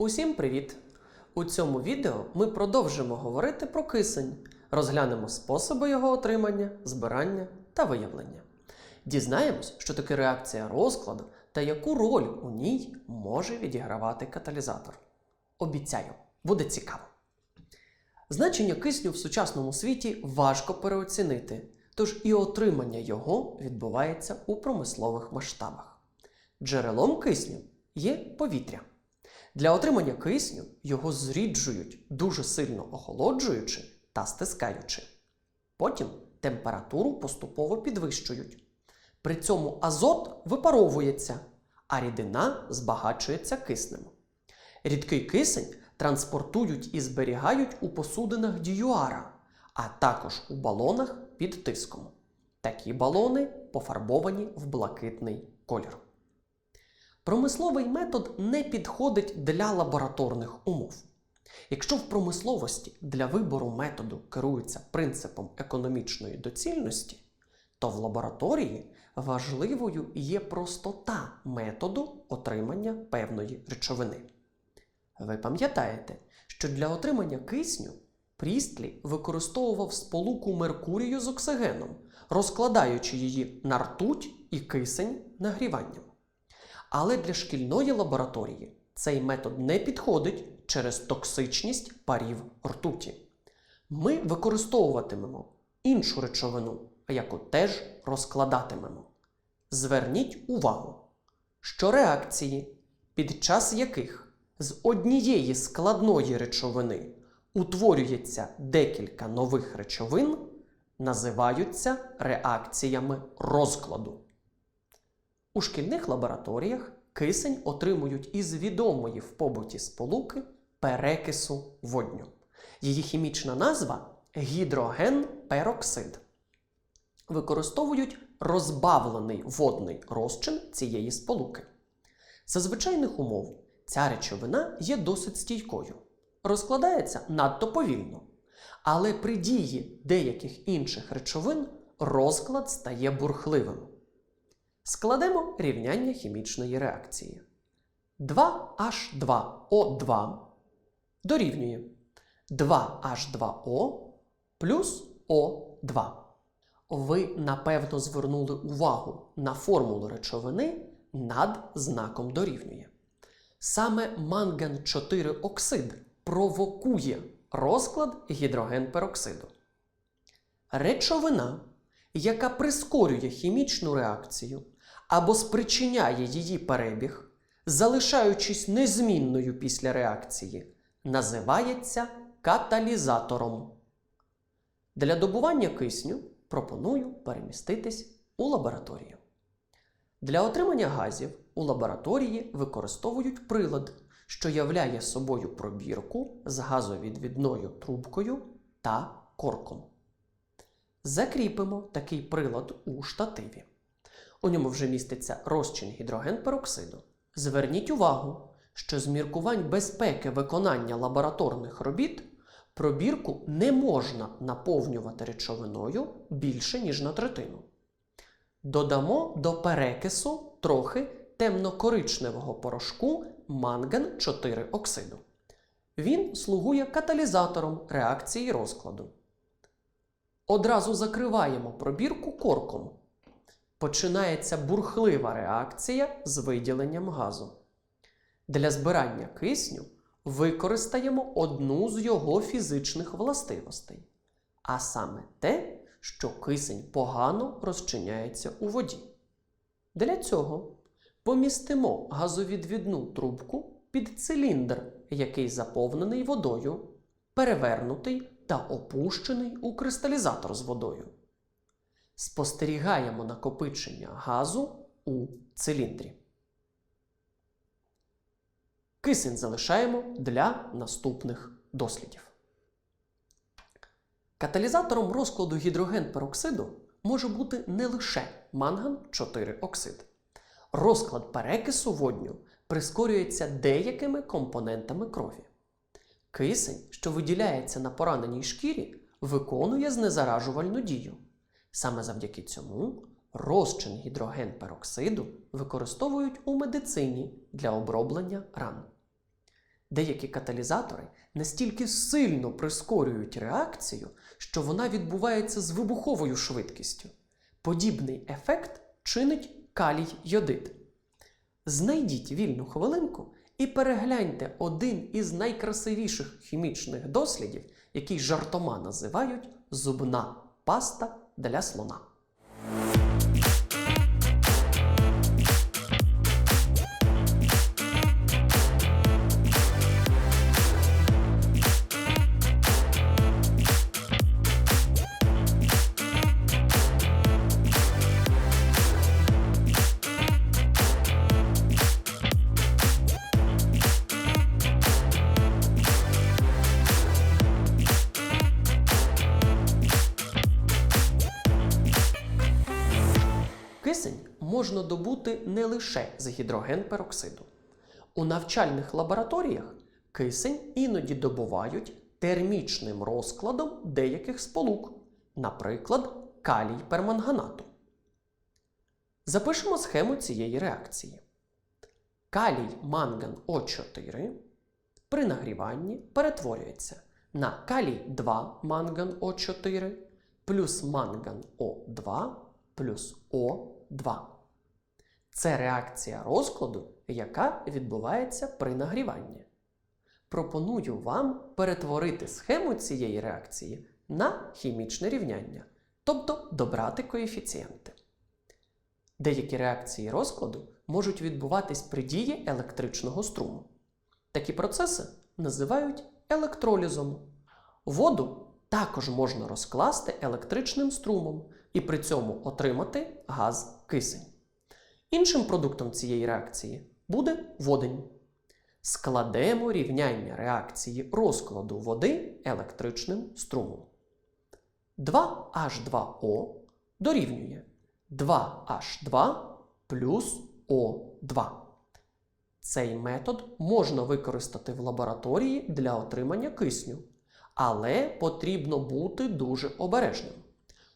Усім привіт! У цьому відео ми продовжимо говорити про кисень, розглянемо способи його отримання, збирання та виявлення. Дізнаємось, що таке реакція розкладу та яку роль у ній може відігравати каталізатор. Обіцяю, буде цікаво. Значення кисню в сучасному світі важко переоцінити, тож і отримання його відбувається у промислових масштабах. Джерелом кисню є повітря. Для отримання кисню його зріджують, дуже сильно охолоджуючи та стискаючи. Потім температуру поступово підвищують. При цьому азот випаровується, а рідина збагачується киснем. Рідкий кисень транспортують і зберігають у посудинах діюара, а також у балонах під тиском. Такі балони пофарбовані в блакитний колір. Промисловий метод не підходить для лабораторних умов. Якщо в промисловості для вибору методу керуються принципом економічної доцільності, то в лабораторії важливою є простота методу отримання певної речовини. Ви пам'ятаєте, що для отримання кисню Прістлі використовував сполуку Меркурію з оксигеном, розкладаючи її на ртуть і кисень нагріванням. Але для шкільної лабораторії цей метод не підходить через токсичність парів ртуті. Ми використовуватимемо іншу речовину, яку теж розкладатимемо. Зверніть увагу, що реакції, під час яких з однієї складної речовини утворюється декілька нових речовин, називаються реакціями розкладу. У шкільних лабораторіях кисень отримують із відомої в побуті сполуки перекису водню. Її хімічна назва гідрогенпероксид. Використовують розбавлений водний розчин цієї сполуки. За звичайних умов ця речовина є досить стійкою, розкладається надто повільно. Але при дії деяких інших речовин розклад стає бурхливим. Складемо рівняння хімічної реакції. 2H2O2 дорівнює 2H2O плюс O2. Ви напевно звернули увагу на формулу речовини над знаком дорівнює. Саме манган 4 оксид провокує розклад гідрогенпероксиду. Речовина, яка прискорює хімічну реакцію або спричиняє її перебіг, залишаючись незмінною після реакції, називається каталізатором. Для добування кисню пропоную переміститись у лабораторію. Для отримання газів у лабораторії використовують прилад, що являє собою пробірку з газовідвідною трубкою та корком. Закріпимо такий прилад у штативі. У ньому вже міститься розчин гідрогенпероксиду. Зверніть увагу, що з міркувань безпеки виконання лабораторних робіт пробірку не можна наповнювати речовиною більше, ніж на третину. Додамо до перекису трохи темно-коричневого порошку манган 4 оксиду. Він слугує каталізатором реакції розкладу. Одразу закриваємо пробірку корком. Починається бурхлива реакція з виділенням газу. Для збирання кисню використаємо одну з його фізичних властивостей, а саме те, що кисень погано розчиняється у воді. Для цього помістимо газовідвідну трубку під циліндр, який заповнений водою, перевернутий та опущений у кристалізатор з водою. Спостерігаємо накопичення газу у циліндрі. Кисень залишаємо для наступних дослідів. Каталізатором розкладу гідрогенпероксиду може бути не лише манган 4 оксид. Розклад перекису водню прискорюється деякими компонентами крові. Кисень, що виділяється на пораненій шкірі, виконує знезаражувальну дію. Саме завдяки цьому розчин гідрогенпероксиду використовують у медицині для оброблення ран. Деякі каталізатори настільки сильно прискорюють реакцію, що вона відбувається з вибуховою швидкістю. Подібний ефект чинить калій йодид. Знайдіть вільну хвилинку і перегляньте один із найкрасивіших хімічних дослідів, який жартома називають зубна паста для слона. Кисень можна добути не лише з гідрогенпероксиду. У навчальних лабораторіях кисень іноді добувають термічним розкладом деяких сполук, наприклад, калій перманганату. Запишемо схему цієї реакції. Калій манган О4 при нагріванні перетворюється на калій 2 манган О4 плюс манган О2 плюс О2. Це реакція розкладу, яка відбувається при нагріванні. Пропоную вам перетворити схему цієї реакції на хімічне рівняння, тобто добрати коефіцієнти. Деякі реакції розкладу можуть відбуватись при дії електричного струму. Такі процеси називають електролізом. Воду також можна розкласти електричним струмом і при цьому отримати газ кисень. Іншим продуктом цієї реакції буде водень. Складемо рівняння реакції розкладу води електричним струмом. 2H2O дорівнює 2H2 плюс O2. Цей метод можна використати в лабораторії для отримання кисню, але потрібно бути дуже обережним.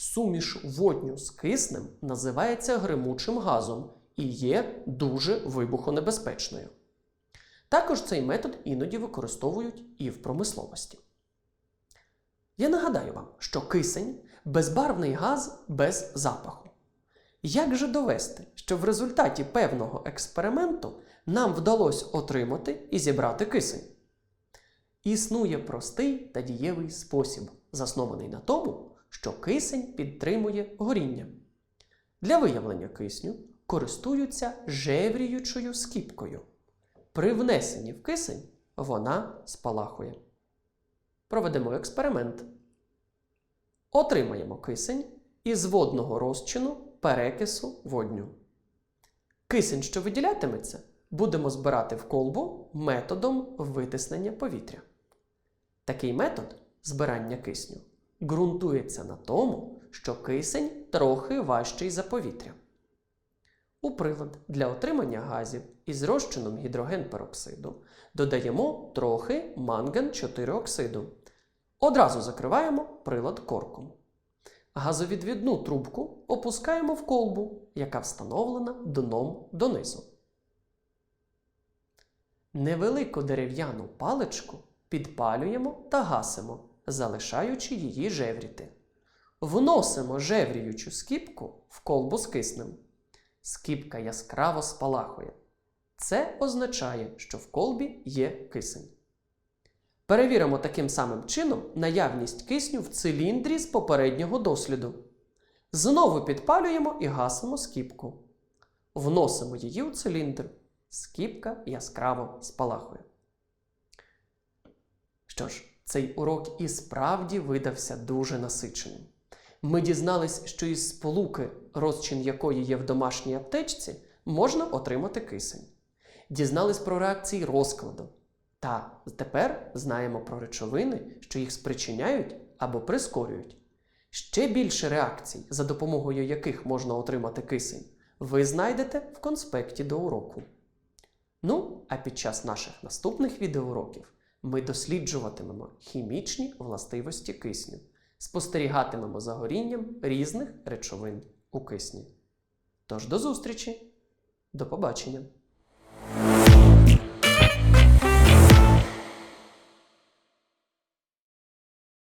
Суміш водню з киснем називається гримучим газом і є дуже вибухонебезпечною. Також цей метод іноді використовують і в промисловості. Я нагадаю вам, що кисень безбарвний газ без запаху. Як же довести, що в результаті певного експерименту нам вдалося отримати і зібрати кисень? Існує простий та дієвий спосіб, заснований на тому, що кисень підтримує горіння. Для виявлення кисню користуються жевріючою скіпкою. При внесенні в кисень вона спалахує. Проведемо експеримент. Отримаємо кисень із водного розчину перекису водню. Кисень, що виділятиметься, будемо збирати в колбу методом витиснення повітря. Такий метод збирання кисню ґрунтується на тому, що кисень трохи важчий за повітря. У прилад для отримання газів із розчином гідрогенпероксиду додаємо трохи манган 4 оксиду. Одразу закриваємо прилад корком. Газовідвідну трубку опускаємо в колбу, яка встановлена дном донизу. Невелику дерев'яну паличку підпалюємо та гасимо, залишаючи її жевріти. Вносимо жевріючу скіпку в колбу з киснем. Скіпка яскраво спалахує. Це означає, що в колбі є кисень. Перевіримо таким самим чином наявність кисню в циліндрі з попереднього досліду. Знову підпалюємо і гасимо скіпку. Вносимо її у циліндр. Скіпка яскраво спалахує. Що ж, цей урок і справді видався дуже насиченим. Ми дізнались, що із сполуки, розчин якої є в домашній аптечці, можна отримати кисень. Дізнались про реакції розкладу. Та тепер знаємо про речовини, що їх спричиняють або прискорюють. Ще більше реакцій, за допомогою яких можна отримати кисень, ви знайдете в конспекті до уроку. Ну, а під час наших наступних відеоуроків ми досліджуватимемо хімічні властивості кисню, спостерігатимемо за горінням різних речовин у кисні. Тож до зустрічі! До побачення!